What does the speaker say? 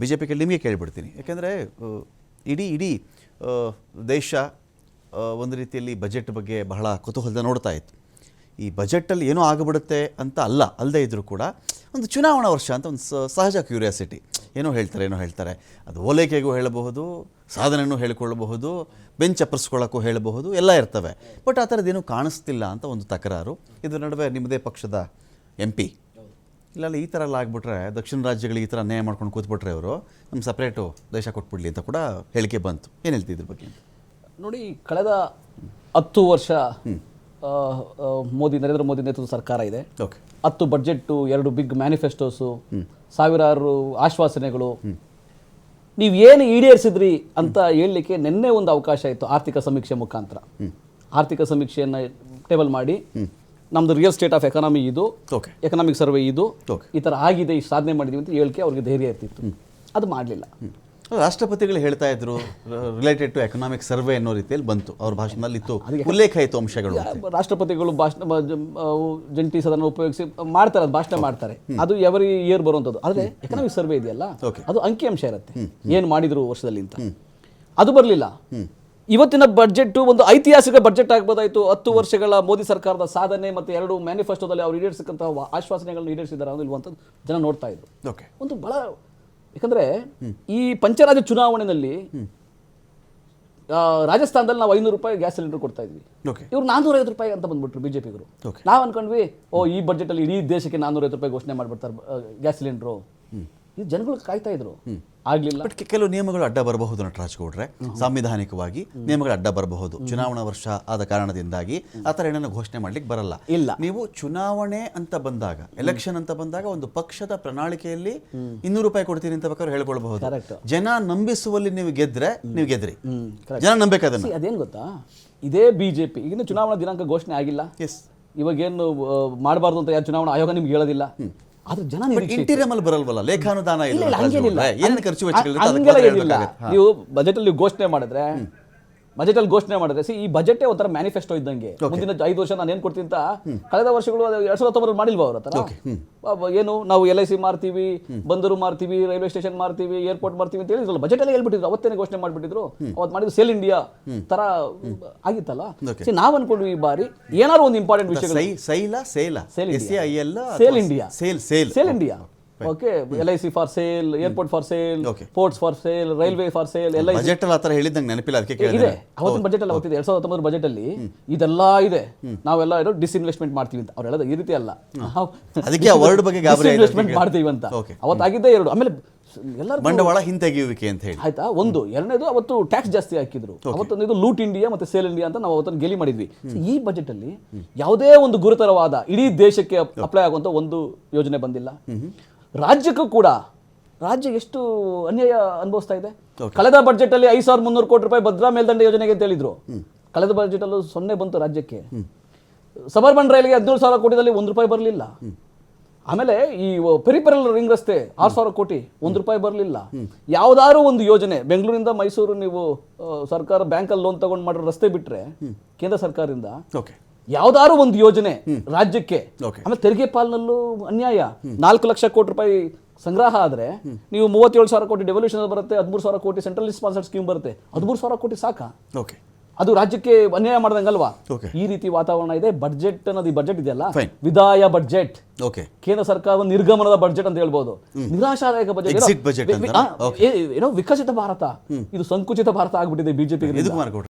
B J ಪಿಗೆ ನಿಮಗೆ ಕೇಳಿಬಿಡ್ತೀನಿ. ಯಾಕೆಂದರೆ ಇಡೀ ಇಡೀ ದೇಶ ಒಂದು ರೀತಿಯಲ್ಲಿ ಬಜೆಟ್ ಬಗ್ಗೆ ಬಹಳ ಕುತೂಹಲದ ನೋಡ್ತಾ ಇತ್ತು. ಈ ಬಜೆಟಲ್ಲಿ ಏನೋ ಆಗಿಬಿಡುತ್ತೆ ಅಂತ ಅಲ್ಲ, ಅಲ್ಲದೆ ಇದ್ದರೂ ಕೂಡ ಒಂದು ಚುನಾವಣಾ ವರ್ಷ ಅಂತ ಒಂದು ಸಹಜ ಕ್ಯೂರಿಯಾಸಿಟಿ. ಏನೋ ಹೇಳ್ತಾರೆ ಏನೋ ಹೇಳ್ತಾರೆ. ಅದು ಓಲೈಕೆಗೂ ಹೇಳಬಹುದು ಸಾಧನೆಯೂ ಹೇಳಿಕೊಳ್ಳಬಹುದು, ಬೆಂಚ್ ಅಪ್ಪರಿಸ್ಕೊಳ್ಳೋಕ್ಕೂ ಹೇಳಬಹುದು, ಎಲ್ಲ ಇರ್ತವೆ. ಬಟ್ ಆ ಥರದ್ದೇನೂ ಕಾಣಿಸ್ತಿಲ್ಲ ಅಂತ ಒಂದು ತಕರಾರು. ಇದರ ನಡುವೆ ನಿಮ್ಮದೇ ಪಕ್ಷದ ಎಂ ಪಿ ಇಲ್ಲ ಈ ಥರ ಎಲ್ಲ ಆಗಿಬಿಟ್ರೆ ದಕ್ಷಿಣ ರಾಜ್ಯಗಳಿಗೆ ಈ ಥರ ಅನ್ಯಾಯ ಮಾಡ್ಕೊಂಡು ಕೂತ್ಬಿಟ್ರೆ ಅವರು ನಮ್ಮ ಸಪ್ರೇಟು ದೇಶ ಕೊಟ್ಬಿಡ್ಲಿ ಅಂತ ಕೂಡ ಹೇಳಿಕೆ ಬಂತು. ಏನು ಹೇಳ್ತೀವಿ ಇದ್ರ ಬಗ್ಗೆ? ನೋಡಿ ಕಳೆದ ಹತ್ತು ವರ್ಷ ಮೋದಿ ನರೇಂದ್ರ ಮೋದಿ ನೇತೃತ್ವದ ಸರ್ಕಾರ ಇದೆ. ಓಕೆ. ಹತ್ತು ಬಡ್ಜೆಟ್ಟು ಎರಡು ಬಿಗ್ ಮ್ಯಾನಿಫೆಸ್ಟೋಸು ಸಾವಿರಾರು ಆಶ್ವಾಸನೆಗಳು. ನೀವು ಏನು ಈಡೇರಿಸಿದ್ರಿ ಅಂತ ಹೇಳಲಿಕ್ಕೆ ನಿನ್ನೆ ಒಂದು ಅವಕಾಶ ಇತ್ತು ಆರ್ಥಿಕ ಸಮೀಕ್ಷೆ ಮುಖಾಂತರ. ಆರ್ಥಿಕ ಸಮೀಕ್ಷೆಯನ್ನು ಟೇಬಲ್ ಮಾಡಿ. ನಮ್ದು ರಿಯಲ್ ಸ್ಟೇಟ್ ಆಫ್ ಎಕನಾಮಿ ಇದು ಓಕೆ ಎಕನಾಮಿಕ್ ಸರ್ವೆ ಇದು ಓಕೆ ಈ ಥರ ಆಗಿದೆ ಈ ಸಾಧನೆ ಮಾಡಿದೀವಿ ಅಂತ ಹೇಳಿಕೆ ಅವ್ರಿಗೆ ಧೈರ್ಯ ಇರ್ತಿತ್ತು. ಅದು ಮಾಡಲಿಲ್ಲ. ರಾಷ್ಟ್ರಪತಿಗಳು ಹೇಳ್ತಾ ಇದ್ರು ರಿಲೇಟೆಡ್ ಟು ಎಕನಾಮಿಕ್ ಸರ್ವೆ ಅನ್ನೋ ರೀತಿಯಲ್ಲಿ ಬಂತು. ಅವ್ರ ಭಾಷಣದಲ್ಲಿ ಇತ್ತು. ಉಲ್ಲೇಖ ಇತ್ತು ಅಂಶಗಳು ರಾಷ್ಟ್ರಪತಿಗಳು ಭಾಷಣ ಜಂಟಿ ಸದನ ಉಪಯೋಗಿಸಿ ಮಾಡ್ತಾರೆ ಅದು ಭಾಷಣ ಮಾಡ್ತಾರೆ. ಅದು ಎವರಿ ಇಯರ್ ಬರುವಂಥದ್ದು. ಆದರೆ ಎಕನಾಮಿಕ್ ಸರ್ವೆ ಇದೆಯಲ್ಲ ಅದು ಅದು ಅಂಕಿಅಂಶ ಇರುತ್ತೆ. ಏನು ಮಾಡಿದ್ರು ವರ್ಷದಲ್ಲಿ ಅಂತ. ಅದು ಬರಲಿಲ್ಲ. ಇವತ್ತಿನ ಬಡ್ಜೆಟ್ ಒಂದು ಐತಿಹಾಸಿಕ ಬಜೆಟ್ ಆಗ್ಬೋದಾಯ್ತು. ಹತ್ತು ವರ್ಷಗಳ ಮೋದಿ ಸರ್ಕಾರದ ಸಾಧನೆ ಮತ್ತೆ ಎರಡು ಮ್ಯಾನಿಫೆಸ್ಟೋದಲ್ಲಿ ಅವ್ರು ಆಶ್ವಾಸನೆಗಳನ್ನು ಆಶ್ವಾಸನೆಗಳನ್ನ ಅನ್ನೋ ಇಲ್ವಂಥದ್ದು ಜನ ನೋಡ್ತಾ ಇದ್ರು. ಓಕೆ ಒಂದು ಬಹಳ ಯಾಕಂದ್ರೆ ಈ ಪಂಚರಾಜ್ಯ ಚುನಾವಣೆಯಲ್ಲಿ ರಾಜಸ್ಥಾನದಲ್ಲಿ ನಾವು ಐನೂರು ರೂಪಾಯಿ ಗ್ಯಾಸ್ ಸಿಲಿಂಡರ್ ಕೊಡ್ತಾ ಇದ್ವಿ. ಓಕೆ ಇವ್ರು ನಾನ್ನೂರೈವತ್ತು ರೂಪಾಯಿ ಅಂತ ಬಂದ್ಬಿಟ್ರು ಬಿಜೆಪಿಗರು. ನಾವು ಅನ್ಕೊಂಡ್ವಿ ಓ ಈ ಬಜೆಟ್ ಅಲ್ಲಿ ಇಡೀ ದೇಶಕ್ಕೆ ನಾನ್ನೂರೈವತ್ತು ರೂಪಾಯಿ ಘೋಷಣೆ ಮಾಡಿಬಿಡ್ತಾರೆ ಗ್ಯಾಸ್ ಸಿಲಿಂಡರು. ಇದು ಜನಗಳು ಕಾಯ್ತಾ ಇದ್ರು. ಆಗ್ಲಿಲ್ಲ. ಬಟ್ ಕೆಲವು ನಿಯಮಗಳು ಅಡ್ಡ ಬರಬಹುದು ನಟರಾಜ್ ಗೌಡ್ರೆ ಸಾಂವಿಧಾನಿಕವಾಗಿ ನಿಯಮಗಳು ಅಡ್ಡ ಬರಬಹುದು. ಚುನಾವಣಾ ವರ್ಷ ಆದ ಕಾರಣದಿಂದಾಗಿ ಆ ಥರ ಏನನ್ನು ಘೋಷಣೆ ಮಾಡ್ಲಿಕ್ಕೆ ಬರಲ್ಲ. ಇಲ್ಲ. ನೀವು ಚುನಾವಣೆ ಅಂತ ಬಂದಾಗ ಎಲೆಕ್ಷನ್ ಅಂತ ಬಂದಾಗ ಒಂದು ಪಕ್ಷದ ಪ್ರಣಾಳಿಕೆಯಲ್ಲಿ ಇನ್ನೂರು ರೂಪಾಯಿ ಕೊಡ್ತೀನಿ ಅಂತ ಬೇಕಾದ್ರೆ ಹೇಳ್ಕೊಳ್ಬಹುದು. ಜನ ನಂಬಿಸುವಲ್ಲಿ ನೀವು ಗೆದ್ರೆ ನೀವು ಗೆದ್ರಿ. ಜನ ನಂಬೇಕಾದ್ರೆ ಅದೇನ್ ಗೊತ್ತಾ? ಇದೇ ಬಿಜೆಪಿ. ಈಗಿನ ಚುನಾವಣಾ ದಿನಾಂಕ ಘೋಷಣೆ ಆಗಿಲ್ಲ. ಎಸ್ ಇವಾಗೇನು ಮಾಡಬಾರ್ದು ಅಂತ ಯಾರು ಚುನಾವಣಾ ಆಯೋಗ ನಿಮ್ಗೆ ಹೇಳೋದಿಲ್ಲ. ಆದ್ರೆ ಜನ. ಇಂಟೀರಿಯಂ ಅಲ್ಲಿ ಬರಲ್ವಲ್ಲ ಲೇಖಾನುದಾನ ಇಲ್ಲ ಏನು ಖರ್ಚು ವೆಚ್ಚಗಳಿಲ್ಲ. ನೀವು ಬಜೆಟ್ ಅಲ್ಲಿ ಘೋಷಣೆ ಮಾಡಿದ್ರೆ ಬಜೆಟ್ ಅಲ್ಲಿ ಘೋಷಣೆ ಮಾಡಿದ್ರೆ ಸಿ ಈ ಬಜೆಟ್ ಒಂಥರ ಮ್ಯಾನಿಫೆಸ್ಟೋ ಇದ್ದಂಗೆ. ಮುಂದಿನ ಐದು ವರ್ಷ ನಾನು ಏನ್ ಕೊಡ್ತೀನಿ ಅಂತ ಕಳೆದ ವರ್ಷಗಳು ಎರಡು ಸಾವಿರದ ಹತ್ತೊಂಬತ್ತು ಮಾಡಿಲ್ವ ಅವ್ರ ಹತ್ರ? ಏನು ನಾವು ಎಲ್ ಐ ಸಿ ಮಾರ್ತೀವಿ ಬಂದರು ಮಾರ್ತೀವಿ ರೈಲ್ವೆ ಸ್ಟೇಷನ್ ಮಾರ್ತೀವಿ ಏರ್ಪೋರ್ಟ್ ಮಾರ್ತೀವಿ ಅಂತ ಹೇಳಿದ್ರಲ್ಲ ಬಜೆಟ್ ಅಲ್ಲಿ ಹೇಳ್ಬಿಟ್ಟಿದ್ರು ಅವತ್ತೇನೆ ಘೋಷಣೆ ಮಾಡಿಬಿಟ್ಟಿದ್ರು. ಅವತ್ತು ಮಾಡಿದ್ರು ಸೇಲ್ ಇಂಡಿಯಾ ತರ ಆಗಿತ್ತಲ್ಲ? ಸಿ ನಾವು ಅನ್ಕೊಂಡ್ವಿ ಈ ಬಾರಿ ಏನಾದ್ರು ಒಂದು ಇಂಪಾರ್ಟೆಂಟ್ ವಿಷಯ sale sale. India sale sale. Sale India okay L I C for sale airport for sale. Ports for sale railway for sale ಎಲ್ಲ. ಬಜೆಟ್ ಅಲ್ಲಿ ಆ ಥರ ಹೇಳಿದಂಗೆ ನೆನಪಿಲ್ಲ ಅದಕ್ಕೆ ಇದೆ. ಅವತ್ತಿನ ಬಜೆಟ್ ಅಲ್ಲಿ ಅವತ್ತಿದೆ. ಎರಡ್ ಸಾವಿರದ ಹತ್ತೊಂಬತ್ತರ ಬಜೆಟ್ ಅಲ್ಲಿ ಇದೆಲ್ಲ ಇದೆ. ನಾವೆಲ್ಲ ಏನೋ ಡಿಸ್ಇನ್ವೆಸ್ಟ್ಮೆಂಟ್ ಮಾಡ್ತೀವಿ ಅಂತ. ಅವ್ರು ಹೇಳೋದು ಈ ರೀತಿ ಅಲ್ಲ. ಅದಕ್ಕೆ word ಬಗ್ಗೆ ಡಿಸ್ಇನ್ವೆಸ್ಟ್ಮೆಂಟ್ ಮಾಡ್ತೀವಿ ಅಂತ. ಅವತ್ತಾಗಿದ್ದೇ ಎರಡು. ಆಮೇಲೆ ಎಲ್ಲರೂ ಬಂಡವಾಳ ಹಿಂತೆಗೆಯುವಿಕೆ ಅಂತ ಹೇಳಿ. ಆಯ್ತಾ? ಒಂದು ಎರಡನೇದು ಅವತ್ತು ಟ್ಯಾಕ್ಸ್ ಜಾಸ್ತಿ ಹಾಕಿದ್ರು. ಅವತ್ತೊಂದು ಇದು ಲೂಟ್ ಇಂಡಿಯಾ ಮತ್ತೆ ಸೇಲ್ ಇಂಡಿಯಾ ಅಂತ ನಾವು ಅವತ್ತನ್ನು ಗೆಲಿ ಮಾಡಿದ್ವಿ. ಈ ಬಜೆಟ್ ಅಲ್ಲಿ ಯಾವುದೇ ಒಂದು ಗುರುತರವಾದ ಇಡೀ ದೇಶಕ್ಕೆ ಅಪ್ಲೈ ಆಗುವಂತ ಒಂದು ಯೋಜನೆ ಬಂದಿಲ್ಲ. ರಾಜ್ಯಕ್ಕೂ ಕೂಡ ರಾಜ್ಯ ಎಷ್ಟು ಅನ್ಯಾಯ ಅನುಭವಿಸ್ತಾ ಇದೆ? ಕಳೆದ ಬಜೆಟ್ ಅಲ್ಲಿ ಐದು ಸಾವಿರದ ಮುನ್ನೂರು ಕೋಟಿ ರೂಪಾಯಿ ಭದ್ರಾ ಮೇಲ್ದಂಡೆ ಯೋಜನೆಗೆ ಅಂತ ಹೇಳಿದ್ರು. ಕಳೆದ ಬಜೆಟ್ ಅಲ್ಲೂ ಸೊನ್ನೆ ಬಂತು ರಾಜ್ಯಕ್ಕೆ. ಸಬರ್ಬನ್ ರೈಲ್ಗೆ ಹದಿನೇಳು ಸಾವಿರ ಕೋಟಿದಲ್ಲಿ ಒಂದು ರೂಪಾಯಿ ಬರಲಿಲ್ಲ. ಆಮೇಲೆ ಈ ಪೆರಿಪೆರಲ್ ರಿಂಗ್ ರಸ್ತೆ ಆರು ಸಾವಿರ ಕೋಟಿ ಒಂದು ರೂಪಾಯಿ ಬರಲಿಲ್ಲ. ಯಾವ್ದಾದ್ರು ಒಂದು ಯೋಜನೆ ಬೆಂಗಳೂರಿಂದ ಮೈಸೂರು ನೀವು ಸರ್ಕಾರ ಬ್ಯಾಂಕಲ್ಲಿ ಲೋನ್ ತಗೊಂಡು ಮಾಡಿರೋ ರಸ್ತೆ ಬಿಟ್ರೆ ಕೇಂದ್ರ ಸರ್ಕಾರದಿಂದ ಓಕೆ ಯಾವ್ದಾದ್ರು ಒಂದು ಯೋಜನೆ ರಾಜ್ಯಕ್ಕೆ ಆಮೇಲೆ ತೆರಿಗೆ ಪಾಲನಲ್ಲೂ ಅನ್ಯಾಯ. ನಾಲ್ಕು ಲಕ್ಷ ಕೋಟಿ ರೂಪಾಯಿ ಸಂಗ್ರಹ ಆದ್ರೆ ನೀವು ಮೂವತ್ತೇಳು ಸಾವಿರ ಕೋಟಿ ಡೆವಲ್ಯೂಷನ್ ಬರುತ್ತೆ ಹದಿಮೂರು ಸಾವಿರ ಕೋಟಿ ಸೆಂಟ್ರಲ್ ಸ್ಪಾನ್ಸರ್ಡ್ ಸ್ಕೀಮ್ ಬರುತ್ತೆ. ಹದಿಮೂರು ಸಾವಿರ ಕೋಟಿ ಸಾಕಾ? ಓಕೆ ಅದು ರಾಜ್ಯಕ್ಕೆ ಅನ್ಯಾಯ ಮಾಡ್ದಂಗಲ್ವಾ? ಈ ರೀತಿ ವಾತಾವರಣ ಇದೆ ಬಡ್ಜೆಟ್ ಅನ್ನೋದು ಈ ಬಡ್ಜೆಟ್ ಇದೆಯಲ್ಲ? ವಿದಾಯ ಬಡ್ಜೆಟ್ ಓಕೆ ಕೇಂದ್ರ ಸರ್ಕಾರದ ನಿರ್ಗಮನದ ಬಡ್ಜೆಟ್ ಅಂತ ಹೇಳ್ಬೋದು. ನಿರಾಶಾದಾಯಕ ಬಜೆಟ್ ಏನೋ ವಿಕಸಿತ ಭಾರತ. ಇದು ಸಂಕುಚಿತ ಭಾರತ ಆಗ್ಬಿಟ್ಟಿದೆ ಬಿಜೆಪಿ